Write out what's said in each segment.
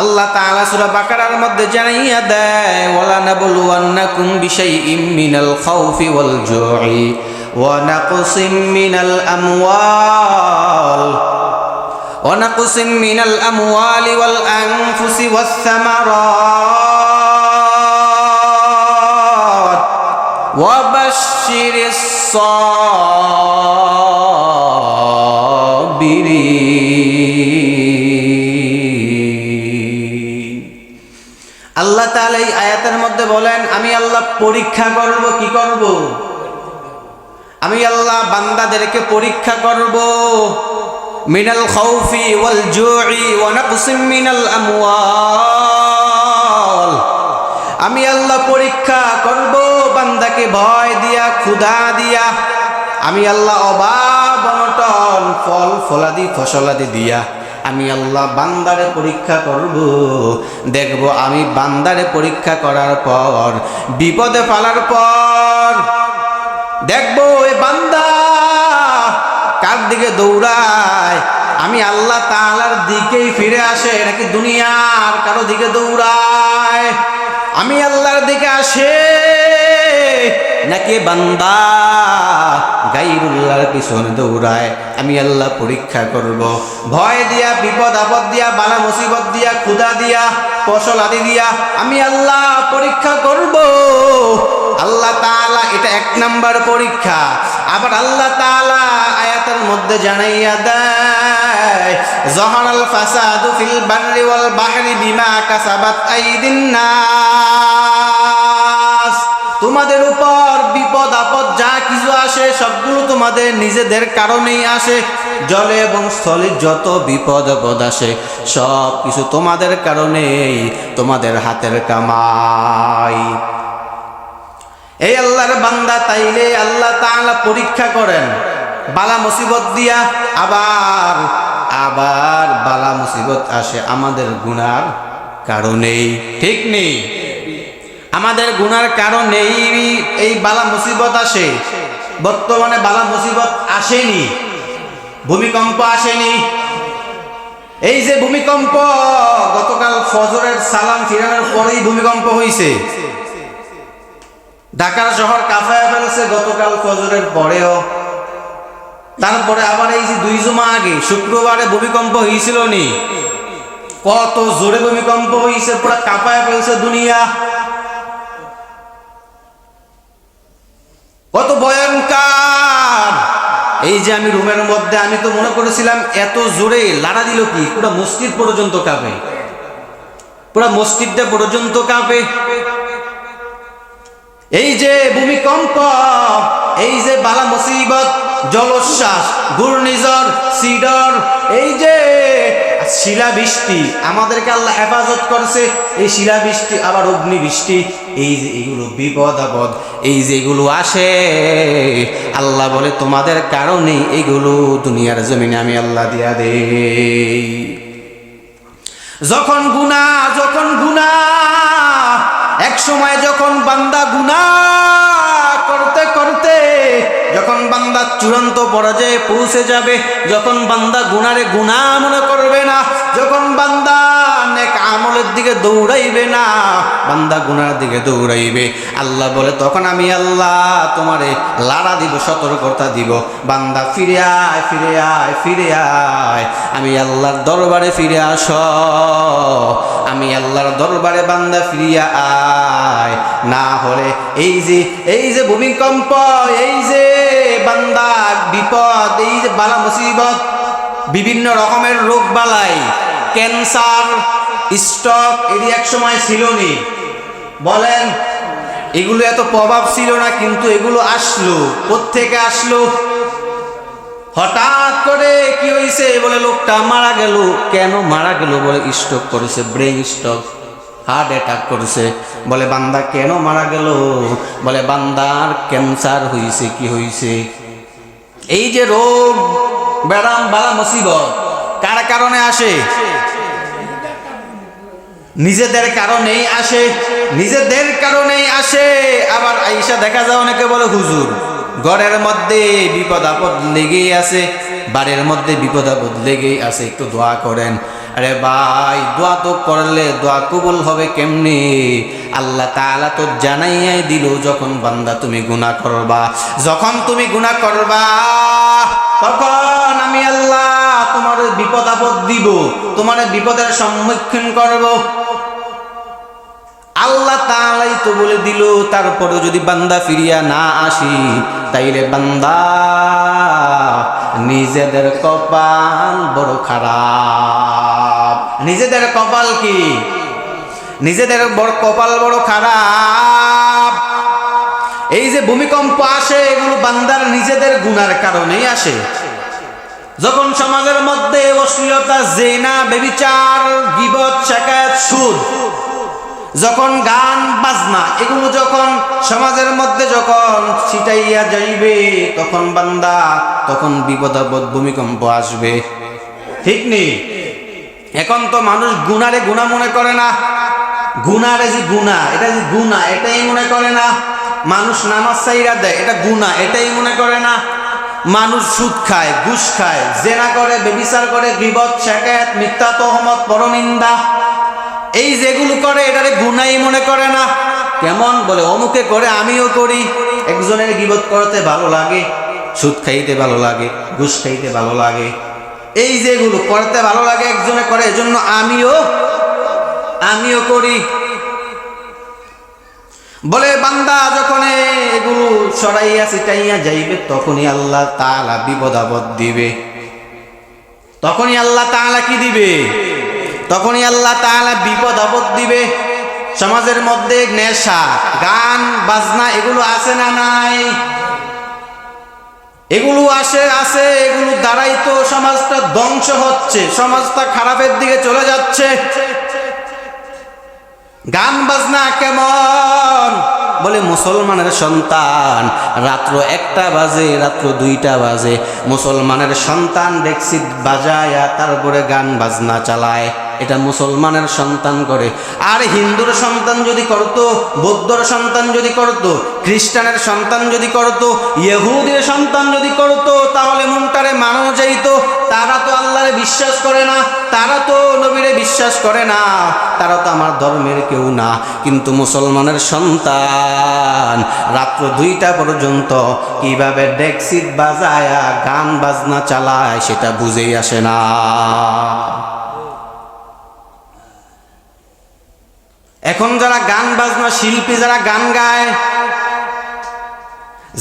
আল্লাহ তাআলা সূরা বাকারার মধ্যে জানাইয়া দেয়, ওয়ালা নাবলুওয়ান্নাকুম বিশাইইম মিনাল খাউফি ওয়াল জুই ওয়া নাকসিম মিনাল আমওয়াল ওয়া নাকসিম মিনাল আমওয়ালি ওয়াল আনফুসি ওয়াস সামারাত ওয়া বাশশিরিস সাবিরিন. আল্লাহ তাআলা এই আয়াতের মধ্যে বলেন, আমি আল্লাহ পরীক্ষা করব, কি করব? আমি আল্লাহ বান্দাদেরকে পরীক্ষা করব, মিনাল খাউফি ওয়াল জুই ওয়া নাকসিম মিনাল আমওয়াল। আমি আল্লাহ পরীক্ষা করব, বান্দাকে ভয় দিয়া, ক্ষুধা দিয়া। আমি আল্লাহ অভাব অনটন, ফল ফলাদি ফসলাদি দিয়া। আমি আল্লাহ বান্দারে পরীক্ষা করব। দেখব আমি বান্দারে পরীক্ষা করার পর, বিপদে ফালার পর, দেখব এ বান্দা কার দিকে দৌড়ায়। আমি আল্লাহ তালার দিকেই ফিরে আসে নাকি দুনিয়ার কারও দিকে দৌড়ায়? আমি আল্লাহর দিকে আসে। নাকি বান্দা? গাইরুল্লাহর পিছনে দৌড়ায়, আমি আল্লাহ পরীক্ষা করব। ভয় দিয়া, বিপদ, আপদ দিয়া, বালা মুসিবত দিয়া ক্ষুদা দিয়া, ফসল আদি দিয়া, আমি আল্লাহ পরীক্ষা করব। আল্লাহ তাআলা এটা এক নাম্বার পরীক্ষা। আবার আল্লাহ তাআলা আয়াতের মধ্যে জানাইয়া দেয় জহরাল ফাসাদু ফিল বাররি ওয়াল বাহরি বিমা কাসাবাত আইদিন নাস তোমাদের উপর বিপদ, আপদ, যা কিছু আসে, সবগুলো তোমাদের নিজেদের কারণেই আসে। জলে এবং স্থলে যত বিপদ, আপদ আসে সব কিছু তোমাদের কারণেই, তোমাদের হাতের কামাই। এই আল্লাহর বান্দা তাইলে আল্লাহ তাআলা পরীক্ষা করেন, বালা মুসিবত দিয়া আবার আবার বালা মুসিবত আসে আমাদের গুনার কারণেই। ঠিক নেই? আমাদের গুনার কারণেই এই এই বালা মুসিবত আসে। বর্তমানে বালা মুসিবত আসেনি। ভূমিকম্প আসেনি। এই যে ভূমিকম্প, গতকাল ফজরের সালাম ফিরানোর পরেই ভূমিকম্প হয়েছে ঢাকার শহর কাফায় ফেলেছে গতকাল ফজরের পরেও। তারপরে আবার এই যে দুই জমা আগে, শুক্রবারে ভূমিকম্প হয়েছিল নি। কত জোরে ভূমিকম্প হয়েছে পুরো কাঁপায় ফেলছে দুনিয়া। কত ভয়ঙ্কর। এই যে আমি রুমের মধ্যে, আমি তো মনে করেছিলাম এত জোরে লাড়া দিল কি? পুরো মসজিদ পর্যন্ত কাঁপে। পুরো মসজিদটা পর্যন্ত কাঁপে। এই যে ভূমিকম্প, এই যে বালা মুসিবত, জলোচ্ছ্বাস, ঘূর্ণিঝড়, সিডর, এই যে শিলাবৃষ্টি, আমাদেরকে আল্লাহ হেফাজত করছে। এই শিলাবৃষ্টি, আবার অগ্নি বৃষ্টি এই যে এগুলো বিপদ আপদ, এই যে এগুলো আসে, আল্লাহ বলে, তোমাদের কারণে এগুলো দুনিয়ার জমিনে আমি আল্লাহ দিয়া দেই। যখন গুনা যখন গুনা এক সময় যখন বান্দা গুনা করতে যখন বান্দা চূড়ান্ত পরাজয়ে পৌঁছে যাবে, যখন বান্দা গুনারে গুণা মনে করবে না, যখন বান্দা আমলের দিকে দৌড়াইবে না, বান্দা গুনার দিকে দৌড়াইবে। আল্লাহ বলে, তখন আমি আল্লাহ তোমারে লাড়া দিব, সতর্কতা দিব। বান্দা, ফিরে আয় ফিরে আয় ফিরে আয়। আমি আল্লাহর দরবারে ফিরে আস। আমি আল্লাহর দরবারে বান্দা ফিরিয়া আয়। না হলে এই যে এই যে ভূমিকম্প, এই যে বান্দা বিপদ, এই যে বালা মুসিবত, বিভিন্ন রকমের রোগ বালাই ক্যান্সার স্টক এটি এক সময় ছিল নি বলেন, এগুলো এত প্রভাব ছিল না, কিন্তু এগুলো আসলো। কোত্থেকে আসলো? হঠাৎ করে কি হয়েছে বলে লোকটা মারা গেল। কেন মারা গেল বলে স্ট্রোক করেছে ব্রেন স্ট্রোক হার্ট অ্যাটাক করেছে। বলে, বান্দা কেন মারা গেল? বলে, বান্দার ক্যান্সার হয়েছে কি হয়েছে এই যে রোগ, ব্যারাম বালা মুসিবত, কার কারণে আসে? নিজেদের কারণেই আসে, নিজেদের কারণেই আসে। আবার আইসা দেখা যায় অনেকে বলে, হুজুর, ঘরের মধ্যে বিপদ আপদ লেগেই আছে, বাড়ির মধ্যে বিপদ আপদ লেগেই আছে, একটু দোয়া করেন। আরে ভাই, দোয়া তো করলে দোয়া কবুল হবে কেমনি? আল্লাহ তাআলা তো জানাইয়াই দিল, যখন বান্দা তুমি গুনাহ করবা। যখন তুমি গুনাহ করবা, তখন আমি আল্লাহ বিপদ আপদ দিব, তোমার বিপদের সম্মুখীন করব। আল্লাহ তাআলাই তো বলে দিল তারপরে যদি বান্দা ফিরিয়া না আসি, তাইলে বান্দা নিজেদের কপাল বড় খারাপ। নিজেদের কপাল কি? নিজেদের বড় কপাল বড় খারাপ। এই যে ভূমিকম্প আসে, এগুলো বান্দার নিজেদের গুনার কারণেই আসে। যখন সমাজের মধ্যে অশ্লীলতা, জেনা, বেবিচার, গিবত শাকায়াত সুদ, যখন গান, বাজনা, এগুলো যখন সমাজের মধ্যে যখন ছিটাইয়া যাইবে, তখন বান্দা, তখন বিপদ আপদ ভূমিকম্প আসবে। ঠিক নেই? এখন তো মানুষ গুনারে গুণা মনে করে না। গুনারে যে গুণা এটা যে গুণা এটাই মনে করে না। মানুষ নামাজ সাইরা দেয়, এটা গুণা এটাই মনে করে না। মানুষ সুদ খায়, ঘুষ খায়, জেনা করে, বেবিচার করে, গিবত শেখায়ত মিথ্যা তহমত, পরনিন্দা। এই যেগুলো করে, এটারে গুনাই মনে করে না। কেমন? বলে, অমুকে করে, আমিও করি। একজনের গিবত করতে ভালো লাগে, সুদ খাইতে ভালো লাগে, ঘুষ খাইতে ভালো লাগে। এই যেগুলো করতে ভালো লাগে, একজনে করে, এজন্য আমিও আমিও করি। বলে, বান্দা, যখন এগুলো সরাইয়া সিটাইয়া যাইবে, তখনই আল্লাহ তাআলা বিপদ আপদ দিবে। তখনই আল্লাহ তাআলা কি দিবে? তখনই আল্লাহ তাআলা বিপদ আপদ দিবে। সমাজের মধ্যে নেশা, গান, বাজনা, এগুলো আছে না নাই? এগুলো আসে আসে, এগুলো দ্বারাই তো সমাজটা ধ্বংস হচ্ছে, সমাজটা খারাপের দিকে চলে যাচ্ছে। গান বাজনা কেমন? বলে, মুসলমানের সন্তান, রাত্র একটা বাজে, রাত্র দুইটা বাজে। মুসলমানের সন্তান ডেক্সিট বাজায়া, তারপরে গান বাজনা চালায়। এটা মুসলমানের সন্তান করে। আর হিন্দুর সন্তান যদি করতো, বৌদ্ধর সন্তান যদি করতো, খ্রিস্টানের সন্তান যদি করতো, ইহুদের সন্তান যদি করতো, তাহলে মনটারে মানানো যাইত। তারা তো আল্লাহরে বিশ্বাস করে না, তারা তো নবীরে বিশ্বাস করে না, তারা তো আমার ধর্মের কেউ না। কিন্তু মুসলমানের সন্তান রাত্র দুইটা পর্যন্ত কীভাবে ডেক্সিট বাজায়া, গান বাজনা চালায়, সেটা বুঝেই আসে না। এখন যারা গান বাজনা শিল্পী, যারা গান গায়,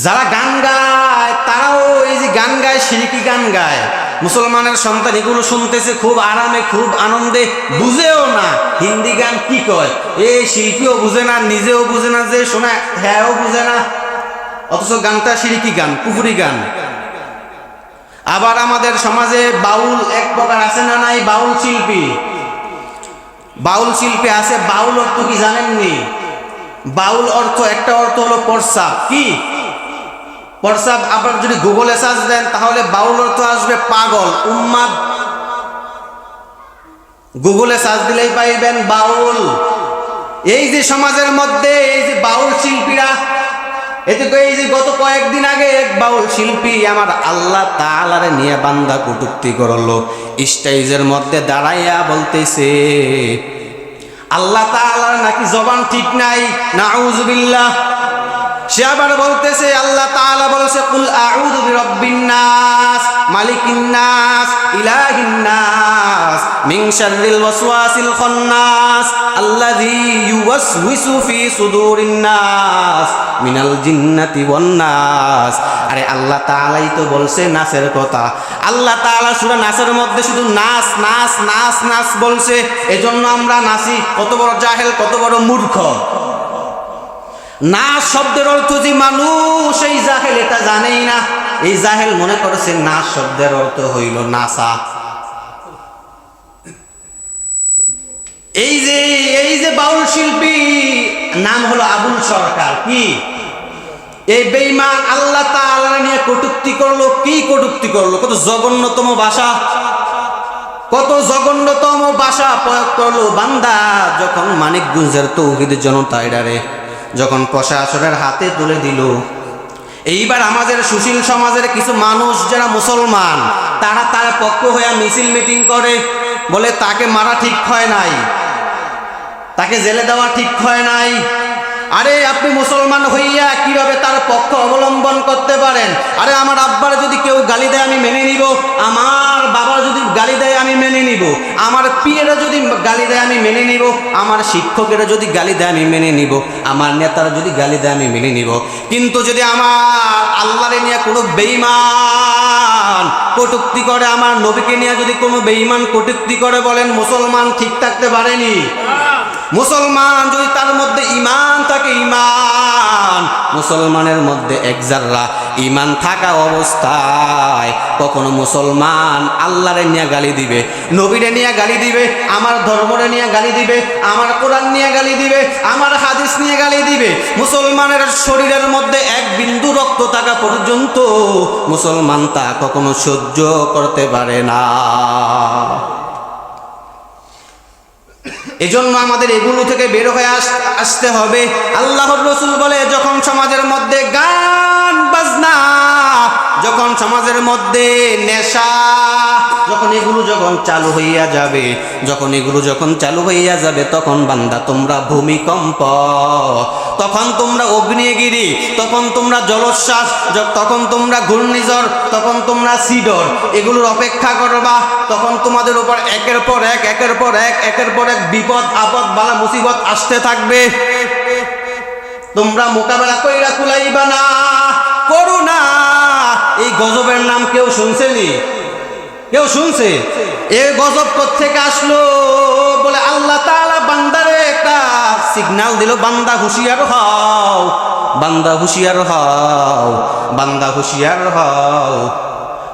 যারা গান গায়, তারাও এই যে গান গায়, শিল্পী গান গায়। মুসলমানের সন্তান এগুলো শুনতেছে খুব আরামে, খুব আনন্দে, বুঝেও না হিন্দি গান কি কয়। এই শিল্পীও বুঝে না, নিজেও বুঝে না, যে শোনা, হ্যাঁও বুঝে না। অথচ গানটা শিল্পী গান, পুকুরি গান। আবার আমাদের সমাজে বাউল এক প্রকার আছে না নাই? বাউল শিল্পী। বাউল শিল্পে আছে, বাউল অর্থ কি জানেননি বাউল অর্থ একটা অর্থ হলো প্রসাব কি? প্রসাব আপনার যদি গুগলে সার্চ দেন, তাহলে বাউল অর্থ আসবে পাগল, উম্মাদ। গুগলে সার্চ দিলেই পাইবেন বাউল। এই যে সমাজের মধ্যে, এই যে বাউল শিল্পীরা এতে এই যে গত কয়েকদিন আগে এক বাউল শিল্পী আমার আল্লাহ তালারে নিয়ে বান্দা কটুক্তি করল। স্টেজের মধ্যে দাঁড়াইয়া বলতেছে, আল্লাহ তালার নাকি জবান ঠিক নাই। নাউজুবিল্লাহ সে আবার বলতেছে, আল্লাহ তাআলা বলছে, কুল আউযু বিরাব্বিন নাস, মালিকিন নাস, ইলাহিন নাস, মিন শাররিল ওয়াসওয়াসিল খান্নাস, আল্লাযী ইউওয়াসউইসু ফি সুদুরিন নাস, মিনাল জিন্নাতি ওয়ান নাস। আরে আল্লাহ তাআলাই তো বলছে নাচের কথা। আল্লাহ তাআলা সূরা নাচের মধ্যে শুধু নাচ নাচ নাচ নাচ বলছে, এজন্য আমরা নাচি কত বড় জাহেল, কত বড় মূর্খ। না শব্দের অর্থ যে মানুষ, এই জাহেল এটা জানেই না। এই জাহেল মনে করেছে না শব্দের অর্থ হইল নাসা। এই যে এই যে বাউল শিল্পী, নাম হলো আবুল সরকার। কি? এই বেইমান আল্লাহ নিয়ে কটুক্তি করল, কি কটুক্তি করল? কত জঘন্যতম ভাষা। কত জঘন্যতম ভাষা প্রয়োগ করল বান্দা যখন মানিকগঞ্জের তৌহিদ জনতা এডারে। যখন প্রশাসনের হাতে তুলে দিল, এইবার আমাদের সুশীল সমাজের কিছু মানুষ যারা মুসলমান, তারা তার পক্ষ হয়ে মিছিল মিটিং করে, বলে তাকে মারা ঠিক হয় নাই, তাকে জেলে দেওয়া ঠিক হয় নাই আরে, আপনি মুসলমান হইয়া কীভাবে তার পক্ষ অবলম্বন করতে পারেন? আরে, আমার আব্বার যদি কেউ গালি দেয়, আমি মেনে নিব। আমার বাবা যদি গালি দেয়, আমি মেনে নিব। আমার পিয়েরা যদি গালি দেয়, আমি মেনে নিব। আমার শিক্ষকেরা যদি গালি দেয়, আমি মেনে নিব। আমার নেতারা যদি গালি দেয়, আমি মেনে নিব। কিন্তু যদি আমার আল্লাহরে নিয়ে কোনো বেইমান কটুক্তি করে, আমার নবীকে নিয়ে যদি কোনো বেইমান কটুক্তি করে বলেন, মুসলমান ঠিক থাকতে পারেনি? মুসলমান যদি তার মধ্যে ইমান থাকে ইমান মুসলমানের মধ্যে এক জাররা ইমান থাকা অবস্থায় কখনো মুসলমান আল্লাহরে নিয়ে গালি দিবে, নবীরে নিয়ে গালি দিবে, আমার ধর্মরে নিয়ে গালি দিবে, আমার কোরআন নিয়ে গালি দিবে, আমার হাদিস নিয়ে গালি দিবে। মুসলমানের শরীরের মধ্যে এক বিন্দু রক্ত থাকা পর্যন্ত মুসলমান তা কখনো সহ্য করতে পারে না। এজন্য আমাদের এগুলো থেকে বের হয়ে আস- আসতে হবে। আল্লাহর রসুল বলে, যখন সমাজের মধ্যে গান বাজনা, যখন সমাজের মধ্যে নেশা যখন এগুলো যখন চালু হইয়া যাবে, যখন এগুলো যখন চালু হইয়া যাবে, তখন বান্দা তোমরা ভূমিকম্প, তখন তোমরা অগ্নিগিরি, তখন তোমরা জলোচ্ছ্বাস তখন তোমরা ঘূর্ণিঝড়, তখন তোমরা সিডর, এগুলোর অপেক্ষা করবা, তখন তোমাদের উপর একের পর এক, একের পর এক, একের পর এক বিপদ, আপদ, বালা, মুসিবত আসতে থাকবে। তোমরা মোকাবেলা কইরা কুলাইবা না, করো না। এই গজবের নাম কেউ শুনছেনি? কেউ শুনছে? এ গজব থেকে আসলো? বলে আল্লাহ তালা বান্দারে একটা সিগনাল দিল, বান্দা হুঁশিয়ার হও, বান্দা হুঁশিয়ার হও, বান্দা হুঁশিয়ার হও,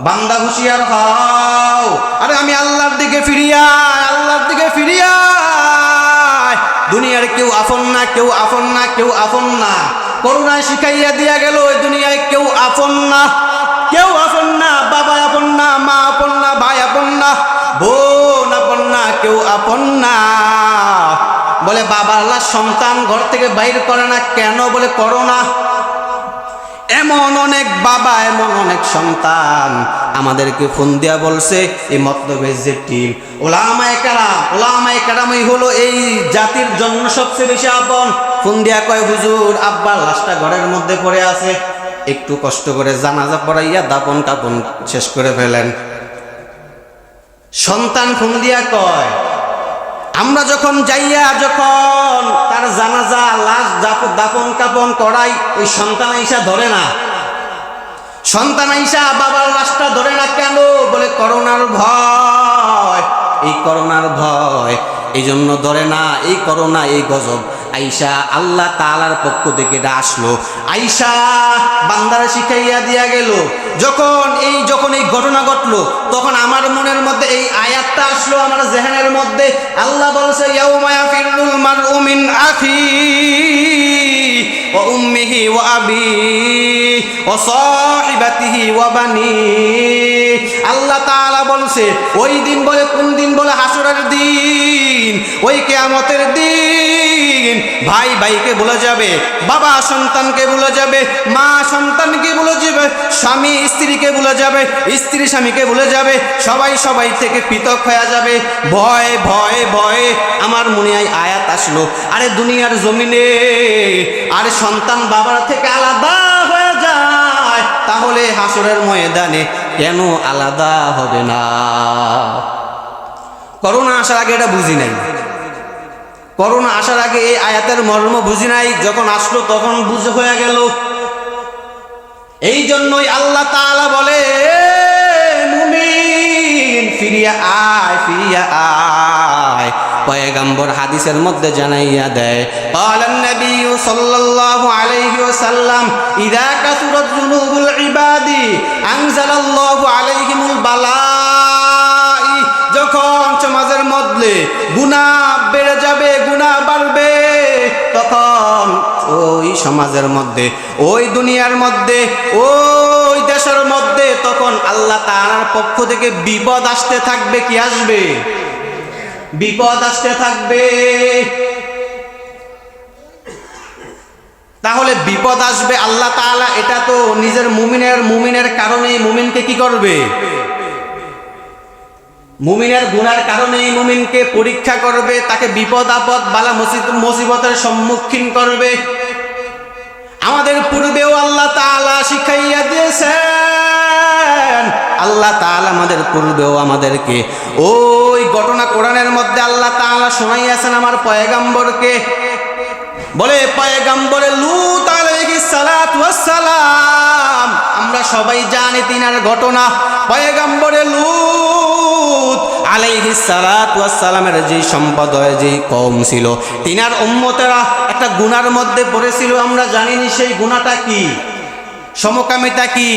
বান্দা হুঁশিয়ার হও। আরে আমি আল্লাহর দিকে ফিরিয়া আল্লাহর দিকে ফিরিয়া দুনিয়ার কেউ আপন না, কেউ আপন না, কেউ আপন না। করুণায় শিখাইয়া দিয়া গেল, ওই দুনিয়ায় না বলে, বাবা আল্লাহ সন্তান ঘর থেকে বাইর করে না কেন? বলে করো না এমন অনেক বাবা, এমন অনেক সন্তান আমাদেরকে ফোন দিয়া বলছে, এই মতলবের যে টিম। ওলামায় কারাম, ওলামায় কারামই হলো এই জাতির জন্য সবচেয়ে বেশি আপন। ফোন দিয়া কয়, হুজুর আব্বার লাশটা ঘরের মধ্যে পড়ে আছে। একটু কষ্ট করে জানাজা পড়াইয়া দাপন কাপন শেষ করে ফেলেন। সন্তান ফোন দিয়া কয় আমরা যখন যাইয়া যখন তার জানাজা, লাশ দাপ- দাপন কাপন করাই, ওই সন্তান আইসা ধরে না। সন্তান আইসা বাবার লাশটা ধরে না কেন? বলে, করোনার ভয়, এই করোনার ভয় এই জন্য ধরে না, এই করোনা, এই গজব। আইসা আল্লাহ তালার পক্ষ থেকে এটা আসলো। আইসা বান্দারা শিখাইয়া দিয়া গেল, যখন এই যখন এই ঘটনা ঘটলো, তখন আমার মনের মধ্যে এই আয়াতটা আসলো আমার জেহানের মধ্যে। আল্লাহ বলছে ইয়াউমায়া ফিরুল মারউ মিন আখি ওয়া আল্লাহ বলছে, ওই দিন বলে কোন দিন বলে দিন? ওই দিন। ভাই ভাইকে যাবে, বাবা সন্তানকে যাবে, মা সন্তানকে যাবে, স্বামী স্ত্রীকে বলে যাবে, স্ত্রী স্বামীকে বলে যাবে, সবাই সবাই থেকে পৃথক হয়ে যাবে। ভয় ভয় ভয়, আমার মনে আয়াত আসলো। আরে দুনিয়ার জমিনে, আরে সন্তান বাবার থেকে আলাদা হয়ে যায়। তাহলে হাসরের ময়দানে কেন আলাদা হবে না? করোনা আসার আগে এটা বুঝি নাই। করোনা আসার আগে এই আয়াতের মর্ম বুঝি নাই, যখন আসলো তখন বুঝে হয়ে গেল। এই জন্যই আল্লাহ তাআলা বলে "এ মুমিন, ফিরিয়া আয় ফিরিয়া আয়। পয়গম্বর হাদিসের মধ্যে জানাইয়া দেয় قال النبي صلى الله عليه وسلم إذا كثرت ذنوب العباد أنزل الله عليهم البلاء যখন সমাজের মধ্যে গুণা বেড়ে যাবে গুণা বাড়বে তখন ওই সমাজের মধ্যে ওই দুনিয়ার মধ্যে ওই দেশের মধ্যে তখন আল্লাহ তাআলার পক্ষ থেকে বিপদ আসতে থাকবে কি আসবে বিপদ আসতে থাকবে। তাহলে বিপদ আসবে, আল্লাহ তাআলা এটা তো নিজের মুমিনের মুমিনের কারণে মুমিনকে কি করবে? মুমিনের গুনার কারণে মুমিনকে পরীক্ষা করবে, তাকে বিপদ আপদ বালা মুসি- মুসিবতের সম্মুখীন করবে। আমাদের পূর্বেও আল্লাহ তাআলা শিখাইয়া দিয়েছেন। আল্লাহ তাআলা আমাদের পূর্বেও আমাদেরকে ওই ঘটনা কোরআনের মধ্যে আল্লাহ তাআলা শোনাইয়াছেন আমার পয়গাম্বরকে। বলে, পয়গাম্বরে লুত আলাইহিস সালাতু ওয়াস সালাম। আমরা সবাই জানি তিনার ঘটনা। পয়গাম্বরে লুত আলাইহিস সালাতু ওয়াস সালামের যে সম্প্রদায় যে কওম ছিল, তিনার উম্মতেরা একটা গুনার মধ্যে পড়েছিল। আমরা জানিনি সেই গুনাহটা কি। সমকামিতা কি?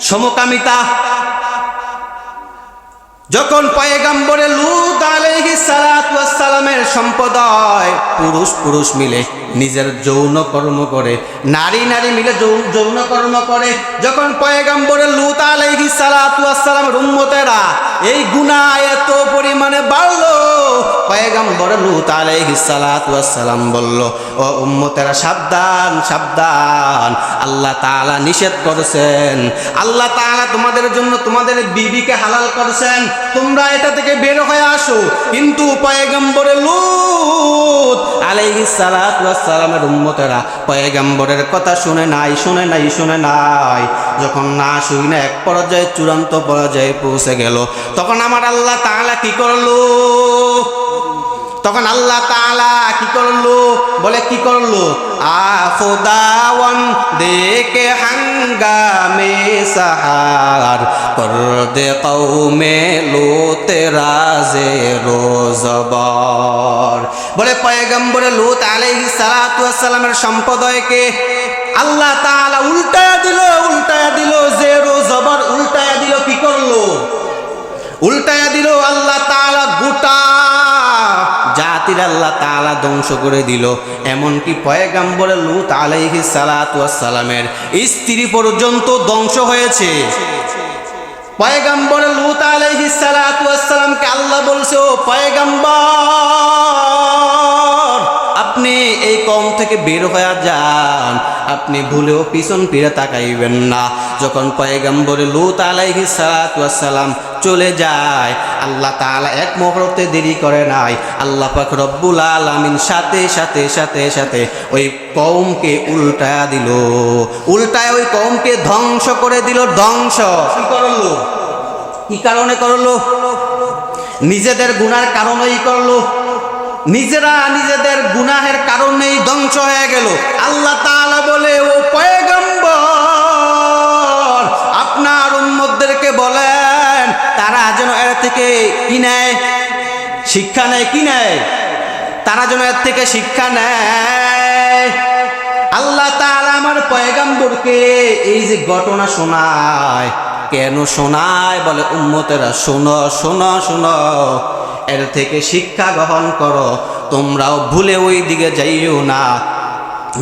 সমকামিতা যখন পয়গাম্বরে লুত আলহি সালাতামের সম্প্রদায় পুরুষ পুরুষ মিলে নিজের যৌন কর্ম করে, নারী নারী মিলে যৌন কর্ম করে, যখন পয়গাম্বরে লুত আলহি সালাতামের উম্মতেরা এই গুণা এত পরিমাণে বাড়লো পয়গাম্বরে লুত আলাইহিস সালাতু ওয়াস সালাম বলল, ও উম্মতেরা, সাবধান সাবধান। আল্লাহ তাআলা নিষেধ করেছেন। আল্লাহ তাআলা তোমাদের জন্য তোমাদের বিবিকে হালাল করেছেন। তোমরা এটা থেকে বের হয়ে আসো। কিন্তু পয়গম্বরে লুত আলাইহিস সালাতু ওয়াস উম্মতেরা পয়গম্বরের কথা শুনে নাই শুনে নাই শুনে নাই। যখন না শুই না এক পর্যায়ে চূড়ান্ত পর্যায়ে পৌঁছে গেল, তখন আমার আল্লাহ তাআলা কি করল? তখন আল্লাহ তালা কি করল? বলে, কি করল? আফুদাওয়ান দেখে হাঙ্গামে সাহার কর দে কৌমে লোতে রাজে রোজবর। বলে, পয়গম্বরে লুত আলাইহিস সালাতু ওয়াস সালামের সম্প্রদায়কে আল্লাহ তাআলা উল্টায়া দিল উল্টায়া দিল, যে রোজবর উল্টায়া দিল, কি করল? উল্টায়া দিল আল্লাহ জাতির আল্লাহ তাআলা ধ্বংস করে দিল। এমনকি পয়গাম্বরে লুত আলাইহি সালাতু সালামের স্ত্রী পর্যন্ত ধ্বংস হয়েছে। পয়গাম্বরে লুত আলাইহি সালাতু সালামকে আল্লাহ বলছে, ও পয়গাম্বর, আপনি এই কম থেকে বের হয়ে যান। আপনি ভুলেও পিছন ফিরে তাকাইবেন না। যখন পয়গাম্বরে লুত আলাইহি সালাতু সালাম চলে যায়। আল্লাহ তাআলা এক মুহূর্তে দেরি করে নাই। আল্লাহ পাক রব্বুল আলামিন সাথে সাথে সাথে সাথে ওই কওমকে উল্টায়া দিল। উল্টায় ওই কওমকে ধ্বংস করে দিল, ধ্বংস। কি করল? কি কারণে করল? নিজেদের গুনার কারণেই করল। নিজেরা নিজেদের গুনাহের কারণেই ধ্বংস হয়ে গেল। আল্লাহ তাআলা যেন এর থেকে কি নেয়? শিক্ষা নেয় কি নেয়? তারা যেন এর থেকে শিক্ষা নেয়। আল্লাহ তাআলা আমার পয়গাম্বরকে এই যে ঘটনা শোনায়, কেন শোনায় বলে, উম্মতেরা, শোনো শোনো শোনো, এর থেকে শিক্ষা গ্রহণ করো, তোমরাও ভুলে ওই দিকে যাইও না।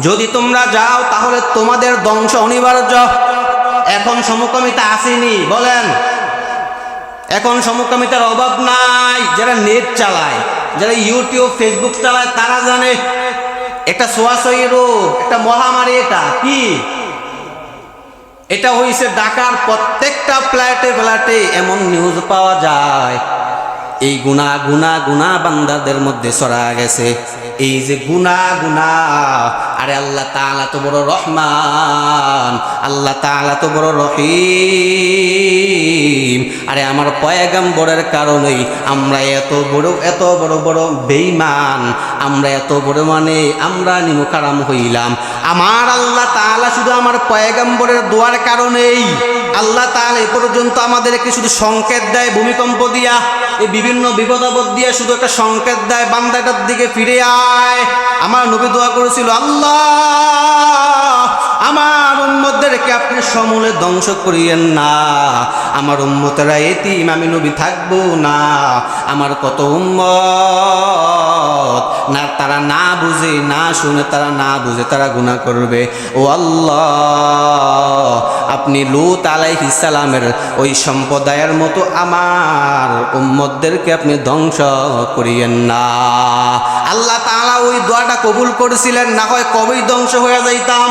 যদি তোমরা যাও, তাহলে তোমাদের ধ্বংস অনিবার্য। এখন সমকামিতা আসেনি, বলেন। এখন সমকামিতার অভাব নাই। যারা নেট চালায়, যারা ইউটিউব ফেসবুক চালায়, তারা জানে একটা সোয়াশয়ী রোগ, একটা মহামারী এটা। কি? এটা হইছে ঢাকার প্রত্যেকটা ফ্ল্যাটে ফ্ল্যাটে এমন নিউজ পাওয়া যায়। এই গুণা গুণা গুণা বান্দাদের মধ্যে ছড়া গেছে। এই যে গুণা গুণা আরে আল্লাহ তাআলা তো বড় রহমান, আল্লাহ তাআলা তো বড় রহিম। আরে আমার পয়গাম্বরের কারণেই আমরা এত বড় এত বড় বড় বেইমান আমরা এত বড় মানে আমরা নিমুখারাম হইলাম। আমার আল্লাহ তাআলা শুধু আমার পয়গাম্বরের দোয়ার কারণেই আল্লাহ তাহলে এ পর্যন্ত আমাদেরকে শুধু সংকেত দেয়, ভূমিকম্প দিয়া, এই বিভিন্ন বিপদাবদ দিয়া শুধু একটা সংকেত দেয়, বান্দাটার দিকে ফিরে আয়। আমার নবী দোয়া করেছিল, আল্লাহ আমার উম্মতদেরকে আপনি সমূলে ধ্বংস করিয়েন না। আমার উম্মতেরা এতিম, আমি নবী থাকব না। আমার কত উম্মত? না, তারা না বুঝে, না শুনে তারা না বুঝে তারা গুণা করবে। ও আল্লাহ, আপনি লুত আলাইহিস সালামের ওই সম্প্রদায়ের মতো আমার উম্মতদেরকে আপনি ধ্বংস করিয়েন না। আল্লাহ তাআলা ওই দোয়াটা কবুল করেছিলেন, না হয় কবেই ধ্বংস হয়ে যাইতাম।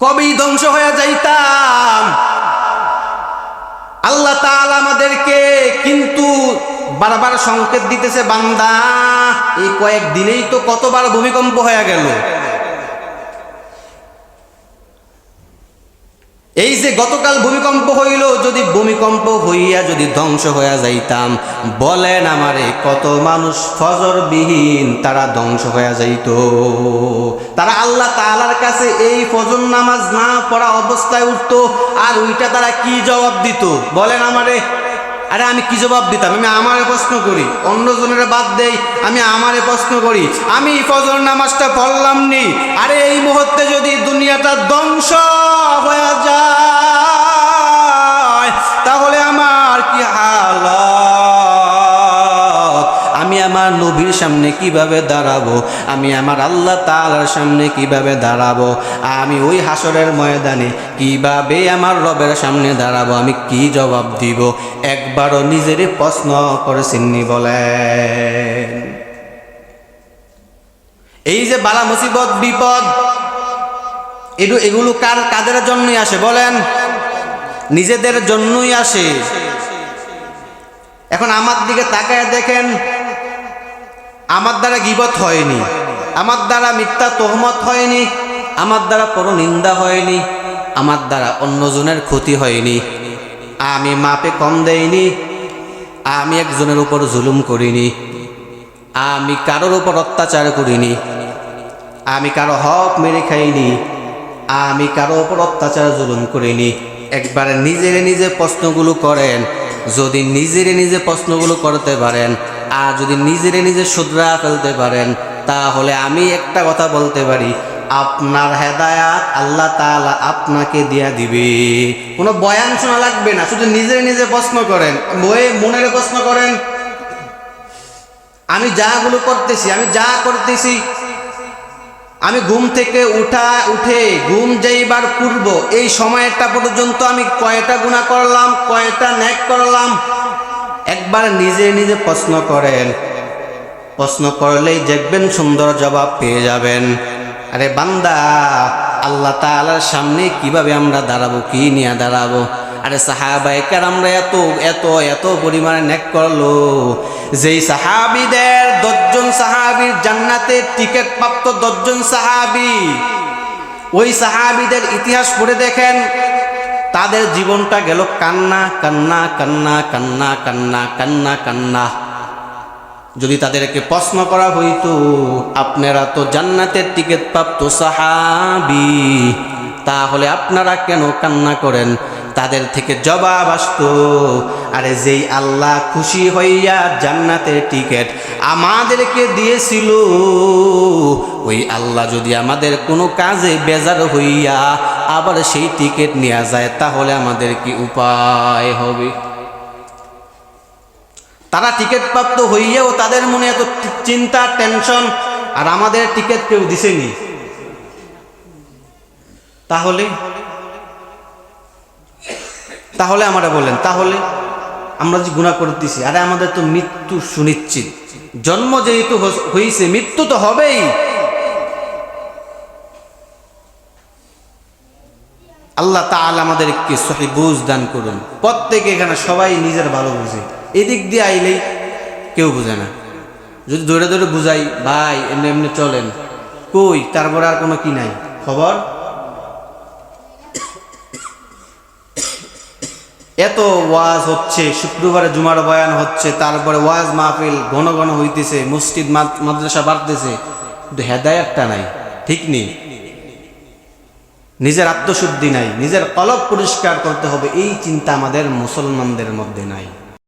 কবেই ধ্বংস হয়ে যাইতাম। আল্লাহ আমাদেরকে কিন্তু বারবার সংকেত দিতেছে, বান্দা, এই কয়েকদিনেই তো কতবার ভূমিকম্প হয়ে গেল। এই যে গতকাল ভূমিকম্প হইল, যদি ভূমিকম্প হইয়া যদি ধ্বংস হইয়া যাইতাম, বলেন আমারে কত মানুষ ফজর বিহীন তারা ধ্বংস হইয়া যাইত। তারা আল্লাহ তালার কাছে এই ফজর নামাজ না পড়া অবস্থায় উঠত, আর ওইটা তারা কি জবাব দিত? বলেন আমারে। আরে আমি কি জবাব দিতাম? আমি আমারে প্রশ্ন করি। অন্যজনের বাদ দেই, আমি আমারে প্রশ্ন করি। আমি ফজর নামাজটা পড়লাম নি। আরে এই মুহূর্তে যদি দুনিয়াটা ধ্বংস হয়ে যায়। আমার নবীর সামনে কীভাবে দাঁড়াবো? আমি আমার আল্লাহ তাআলার সামনে কীভাবে দাঁড়াবো? আমি ওই হাসরের ময়দানে কীভাবে আমার রবের সামনে দাঁড়াবো? আমি কি জবাব দিব? একবারও নিজেরই প্রশ্ন করেছেননি বলেন। এই যে বালা মুসিবত, বিপদ এগুলো এগুলো কার, কাদের জন্যই আসে বলেন? নিজেদের জন্যই আসে। এখন আমার দিকে তাকায় দেখেন আমার দ্বারা গিবত হয়নি। আমার দ্বারা মিথ্যা তোহমত হয়নি। আমার দ্বারা পর নিন্দা হয়নি। আমার দ্বারা অন্যজনের ক্ষতি হয়নি। আমি মাপে কম দেইনি। আমি একজনের উপর জুলুম করিনি। আমি কারোর উপর অত্যাচার করিনি। আমি কারও হক মেরে খাইনি। আমি কারও উপর অত্যাচার জুলুম করিনি। একবারে নিজেরে নিজে প্রশ্নগুলো করেন। যদি নিজেরে নিজে প্রশ্নগুলো করতে পারেন আর যদি নিজেরে নিজে শুধরা ফেলতে পারেন, তাহলে আমি একটা কথা বলতে পারি, আপনার হেদায়াত আল্লাহ তাআলা আপনাকে দিয়া দিবে। কোনো বয়ান শোনা লাগবে না, শুধু নিজেরে নিজে প্রশ্ন করেন, বয়ে মনের প্রশ্ন করেন, আমি যাগুলো করতেছি, আমি যা করতেছি, আমি ঘুম থেকে উঠা, উঠে ঘুম যাইবার পূর্ব এই সময়টা পর্যন্ত আমি কয়টা গুণা করলাম, কয়টা ন্যাক করলাম একবার নিজে নিজে প্রশ্ন করেন। প্রশ্ন করলেই দেখবেন সুন্দর জবাব পেয়ে যাবেন। আরে বান্দা, আল্লাহ তাআলার সামনে কীভাবে আমরা দাঁড়াবো, কি নিয়ে দাঁড়াবো? আরে সাহাবাই আমরা এত এত এত পরিমাণে নেক করল। যেই সাহাবিদের দশজন সাহাবির জান্নাতের টিকিট প্রাপ্ত দশজন সাহাবি, ওই সাহাবিদের ইতিহাস পড়ে দেখেন তাদের জীবনটা গেল কান্না কান্না কান্না কান্না কান্না কান্না কান্না। যদি তাদেরকে প্রশ্ন করা হইতো, আপনারা তো জান্নাতের টিকিট প্রাপ্ত সাহাবি, তাহলে আপনারা কেন কান্না করেন? তাদের থেকে জবাব আসতো, আরে যেই আল্লাহ খুশি হইয়া জান্নাতের টিকিট আমাদেরকে দিয়েছিল, ওই আল্লাহ যদি আমাদের কোনো কাজে বেজার হইয়া আবার সেই টিকিট নেওয়া যায়, তাহলে আমাদের কি উপায় হবে? তারা টিকিট প্রাপ্ত হইয়াও তাদের মনে এত চিন্তা টেনশন আর আমাদের টিকিট কেউ দিছেনি। তাহলে? তাহলে আমরা বলেন, তাহলে আমরা যে গুণা করতেছি, আরে আমাদের তো মৃত্যু সুনিশ্চিত। জন্ম যেহেতু হয়েছে মৃত্যু তো হবেই। আল্লাহ তাআলা আমাদেরকে সহি বুঝ দান করুন। প্রত্যেকে এখানে সবাই নিজের ভালো বুঝে। এদিক দিয়ে আইলেই কেউ বুঝে না। যদি দৌড়ে দৌড়ে বুঝাই, ভাই, এমনি এমনি চলেন। কই, তারপরে আর কোনো কি নাই? খবর? এত ওয়াজ হচ্ছে, শুক্রবারে জুমার বয়ান হচ্ছে, তারপরে ওয়াজ মাহফিল ঘন ঘন হইতেছে, মসজিদ মাদ্রাসা বাড়তেছে। কিন্তু হেদায়াতটা নাই, ঠিক নেই। নিজের আত্মশুদ্ধি নাই নিজের কলব পরিষ্কার করতে হবে এই চিন্তা আমাদের মুসলমানদের মধ্যে নাই।